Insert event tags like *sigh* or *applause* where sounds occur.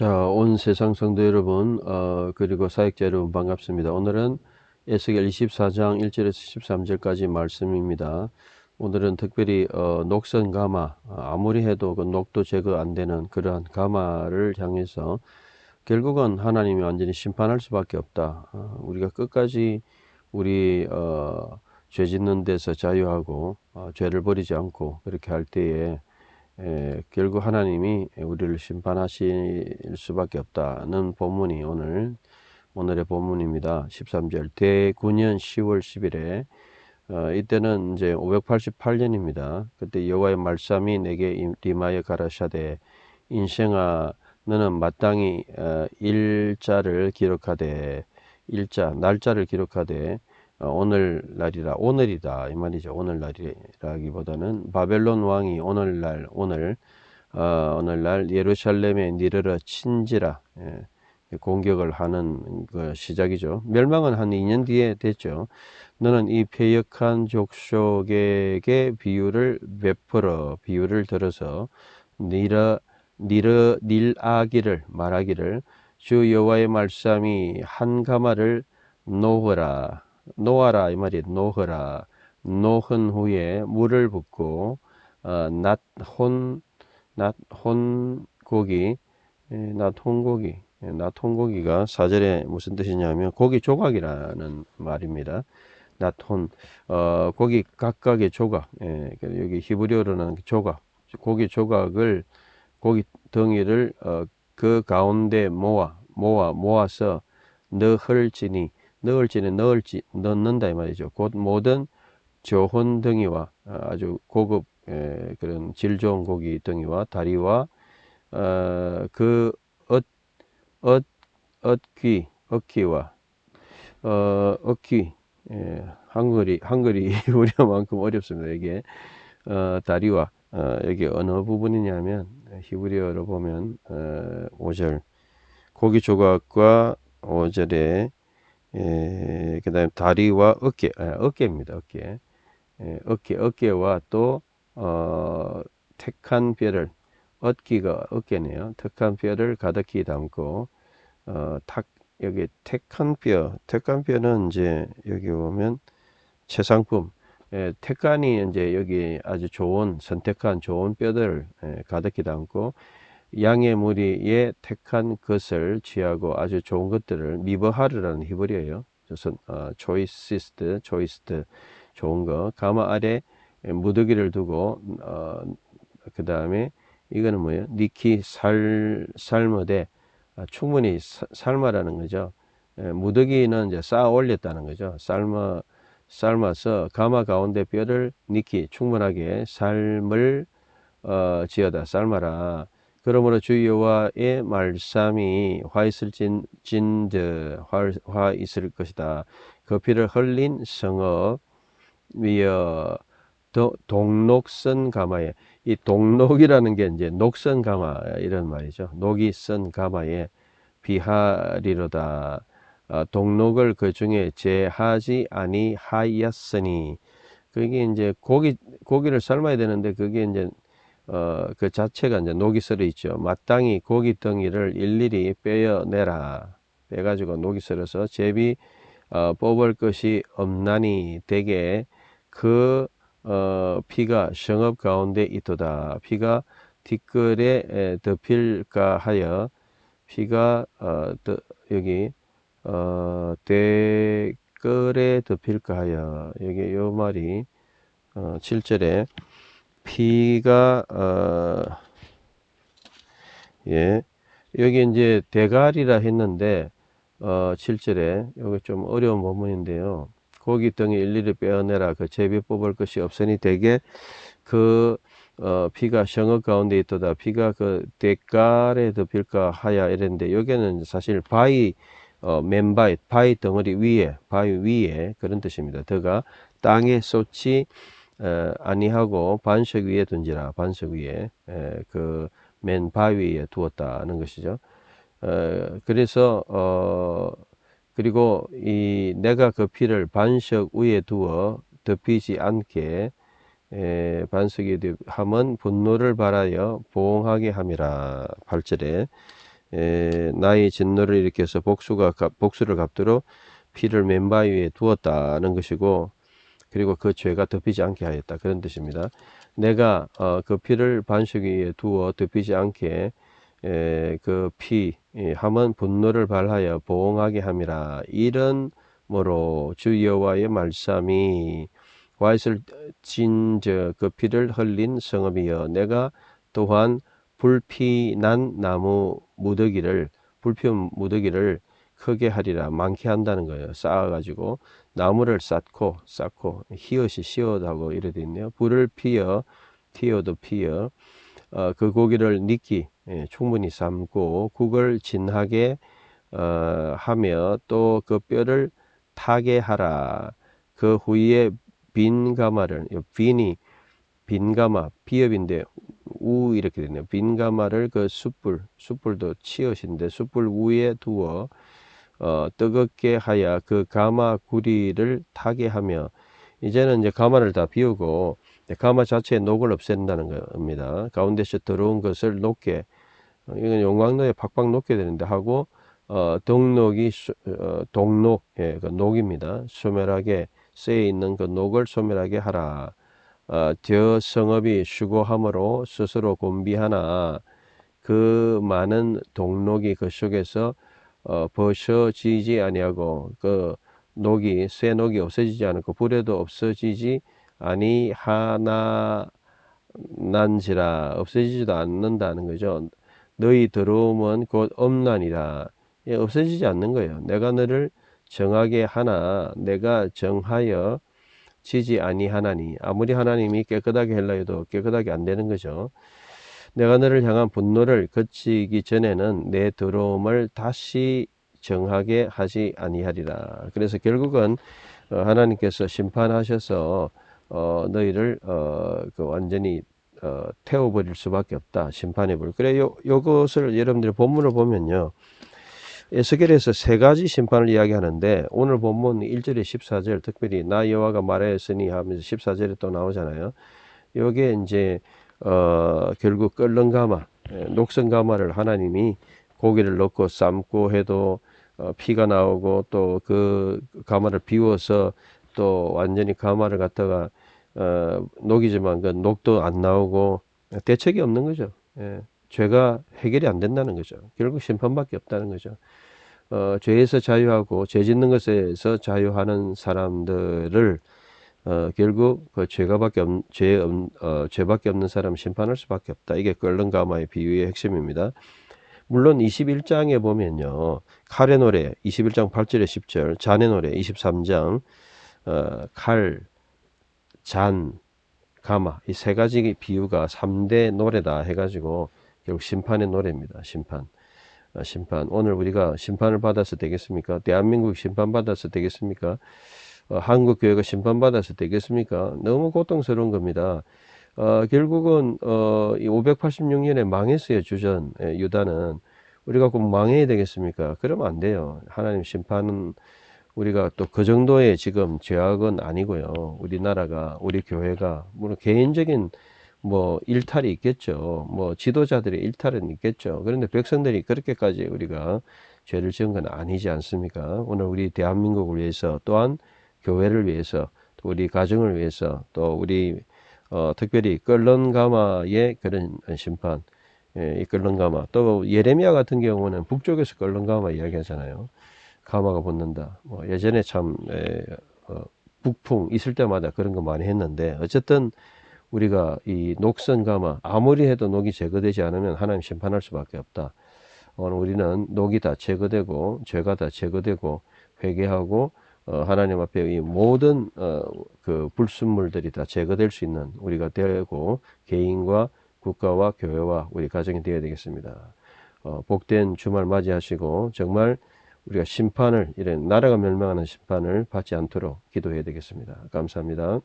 자, 온 세상 성도 여러분, 어, 그리고 사역자 여러분 반갑습니다. 오늘은 에스겔 24장 1절에서 13절까지 말씀입니다. 오늘은 특별히 어, 녹선 가마, 어, 아무리 해도 그 녹도 제거 안 되는 그러한 가마를 향해서 결국은 하나님이 완전히 심판할 수밖에 없다. 어, 우리가 끝까지 우리 어, 죄 짓는 데서 자유하고 어, 죄를 버리지 않고 그렇게 할 때에 에, 결국 하나님이 우리를 심판하실 수밖에 없다는 본문이 오늘 오늘의 본문입니다. 13절 대구년 10월 10일에 어, 이때는 이제 588년입니다. 그때 여호와의 말씀이 내게 임하여 가라샤되 인생아 너는 마땅히 어, 일자를 기록하되 일자 날짜를 기록하되 어, 오늘날이라 오늘이다. 이 말이죠. 오늘날이라기보다는 바벨론 왕이 오늘날 오늘 어, 오늘날 예루살렘에 니르러 친지라 예, 공격을 하는 그 시작이죠. 멸망은 한 2년 뒤에 됐죠. 너는 이 폐역한 족속에게 비유를 베풀어 비유를 들어서 니르 니르 닐아기를 말하기를 주 여호와의 말씀이 한 가마를 놓으라 놓아라 이 말이 놓으라 놓은 후에 물을 붓고 어, 낫혼 낫혼 고기 낫혼 고기 낫혼 고기가 사절에 무슨 뜻이냐면 고기 조각이라는 말입니다. 낫혼 어, 고기 각각의 조각 예, 여기 히브리어로는 조각 고기 조각을 고기 덩이를 어, 그 가운데 모아 모아 모아서 넣을지니 넣을지는 넣을지 넣는다 이 말이죠. 곧 모든 좋은 덩이와 어, 아주 고급 에, 그런 질 좋은 고기 덩이와 다리와 어, 그 엇, 엇, 엇귀, 엇귀와 어, 엇귀 예, 한글이 한글이 *laughs* 우리만큼 어렵습니다. 이게 어, 다리와 어, 여기 어느 부분이냐면 히브리어로 보면 어, 5절 고기 조각과 5절에 예, 그 다음에 다리와 어깨, 아, 어깨입니다. 어깨. 예, 어깨, 어깨와 또, 어, 택한 뼈를, 어깨가 어깨네요. 택한 뼈를 가득히 담고, 어, 탁, 여기 택한 뼈, 택한 뼈는 이제 여기 보면 최상품, 예, 택간이 이제 여기 아주 좋은, 선택한 좋은 뼈들을 예, 가득히 담고, 양의 무리에 택한 것을 취하고 아주 좋은 것들을 미버하르라는 히브리어예요. 조선 어, 초이시스트, 초이스트 좋은 거 가마 아래 무더기를 두고 어, 그 다음에 이거는 뭐예요? 니키 살 삶어대 아, 충분히 사, 삶아라는 거죠. 예, 무더기는 이제 쌓아 올렸다는 거죠. 삶아 삶아서 가마 가운데 뼈를 니키 충분하게 삶을 어, 지어다 삶아라. 그러므로 주 여호와의 말씀이 화 있을 진, 진드 화, 화 있을 것이다. 그 피를 흘린 성읍 위어 도, 동록선 가마에 이 동록이라는 게 이제 녹선 가마 이런 말이죠. 녹이 쓴 가마에 비하리로다. 어, 동록을 그 중에 제하지 아니하였으니 그게 이제 고기 고기를 삶아야 되는데 그게 이제 어, 그 자체가 이제 녹이 썰어 있죠. 마땅히 고기 덩이를 일일이 빼어내라. 빼가지고 녹이 썰어서 제비 어, 뽑을 것이 없나니 대개 그 어, 피가 성읍 가운데 있도다. 피가 뒷글에 덮일까 하여 피가 어, 더, 여기 어, 대글에 덮일까 하여 여기 요 말이 어, 7절에 피가 어, 예 여기 이제 대가리라 했는데 어, 7절에 여기 좀 어려운 부분인데요. 고기 등에 일일이 빼어내라 그 제비 뽑을 것이 없으니 대개 그 어, 피가 성읍 가운데 있도다 피가 그 대가에 덮일까 하야 이랬는데 여기는 사실 바위 어, 맨바위 바위 덩어리 위에 바위 위에 그런 뜻입니다. 더가 땅에 에, 아니하고 반석 위에 던지라 반석 위에 그 맨 바위에 두었다는 것이죠. 에, 그래서 어 그리고 이 내가 그 피를 반석 위에 두어 덮이지 않게 에, 반석에 함은 분노를 발하여 보응하게 함이라 8절에 에, 나의 진노를 일으켜서 복수가 갚- 복수를 갚도록 피를 맨바위 위에 두었다는 것이고 그리고 그 죄가 덮이지 않게 하였다. 그런 뜻입니다. 내가 어, 그 피를 반석 위에 두어 덮이지 않게 에, 그피 함은 분노를 발하여 보응하게 함이라. 이런 뭐로 주 여호와의 말씀이 와이슬 진저 그 피를 흘린 성읍이여. 내가 또한 불피 난 나무 무더기를 불피 무더기를 크게 하리라. 많게 한다는 거예요. 쌓아가지고 나무를 쌓고 쌓고 히엇이 시어하고 이래 돼 있네요. 불을 피어 피어도 피어 어, 그 고기를 니끼 예, 충분히 삶고 국을 진하게 어, 하며 또 그 뼈를 타게 하라. 그 후에 빈 가마를 요 빈이 빈 가마 비읍인데 우 이렇게 되네요. 빈 가마를 그 숯불 숯불도 치엇인데 숯불 위에 두어 어, 뜨겁게 하여 그 가마 구리를 타게 하며 이제는 이제 가마를 다 비우고 가마 자체의 녹을 없앤다는 겁니다. 가운데서 들어온 것을 녹게 어, 이건 용광로에 팍팍 녹게 되는데 하고 어, 동록이 수- 어, 동록 예, 그 녹입니다. 소멸하게 쇠에 있는 그 녹을 소멸하게 하라. 어, 저 성읍이 수고함으로 스스로 곤비하나 그 많은 동록이 그 속에서 어, 벗어지지 아니하고 그 녹이 쇠 녹이 없어지지 않고 불에도 없어지지 아니하나 난지라 없어지지도 않는다는 거죠. 너희 들어오면 곧 엄난이라 예, 없어지지 않는 거예요. 내가 너를 정하게 하나 내가 정하여 지지 아니하나니 아무리 하나님이 깨끗하게 하려 해도 깨끗하게 안 되는 거죠. 내가 너를 향한 분노를 거치기 전에는 내 들어옴을 다시 정하게 하지 아니하리라. 그래서 결국은 어, 하나님께서 심판하셔서 어, 너희를 어, 그 완전히 어, 태워버릴 수밖에 없다. 심판해 버릴. 그래 요 요것을 여러분들이 본문을 보면요. 에스겔에서 세 가지 심판을 이야기하는데 오늘 본문 1절에 14절 특별히 나 여호와가 말하였으니 하면서 14절에 또 나오잖아요. 요게 이제 어 결국 끓는 가마, 예, 녹슨 가마를 하나님이 고기를 넣고 삶고 해도 어, 피가 나오고 또 그 가마를 비워서 또 완전히 가마를 갖다가 어, 녹이지만 그 녹도 안 나오고 대책이 없는 거죠. 예. 죄가 해결이 안 된다는 거죠. 결국 심판밖에 없다는 거죠. 어, 죄에서 자유하고 죄 짓는 것에서 자유하는 사람들을 어, 결국 그 죄가밖에 없, 죄, 없- 어, 죄밖에 없는 사람 심판할 수밖에 없다. 이게 끓는 가마의 비유의 핵심입니다. 물론 21장에 보면요. 칼의 노래 21장 8절에 10절, 잔의 노래 23장 어, 칼, 잔, 가마 이 세 가지 비유가 3대 노래다 해가지고 결국 심판의 노래입니다. 심판. 어, 심판. 오늘 우리가 심판을 받아서 되겠습니까? 대한민국 심판 받아서 되겠습니까? 어, 한국 교회가 심판받아서 되겠습니까? 너무 고통스러운 겁니다. 어, 결국은 어, 이 586년에 망했어요. 주전 예, 유다는 우리가 꼭 망해야 되겠습니까? 그러면 안 돼요. 하나님 심판은 우리가 또 그 정도의 지금 죄악은 아니고요. 우리나라가 우리 교회가 물론 개인적인 뭐 일탈이 있겠죠. 뭐 지도자들의 일탈은 있겠죠. 그런데 백성들이 그렇게까지 우리가 죄를 지은 건 아니지 않습니까? 오늘 우리 대한민국을 위해서 또한 교회를 위해서 또 우리 가정을 위해서 또 우리 어, 특별히 끓는 가마의 그런 심판, 예, 이 끓는 가마. 또 예레미야 같은 경우는 북쪽에서 끓는 가마 이야기하잖아요. 가마가 붙는다. 뭐 예전에 참 에, 어, 북풍 있을 때마다 그런 거 많이 했는데 어쨌든 우리가 이 녹선 가마 아무리 해도 녹이 제거되지 않으면 하나님 심판할 수밖에 없다. 오늘 우리는 녹이 다 제거되고 죄가 다 제거되고 회개하고 어, 하나님 앞에 이 모든 어, 그 불순물들이 다 제거될 수 있는 우리가 되고 개인과 국가와 교회와 우리 가정이 되어야 되겠습니다. 어, 복된 주말 맞이하시고 정말 우리가 심판을 이런 나라가 멸망하는 심판을 받지 않도록 기도해야 되겠습니다. 감사합니다.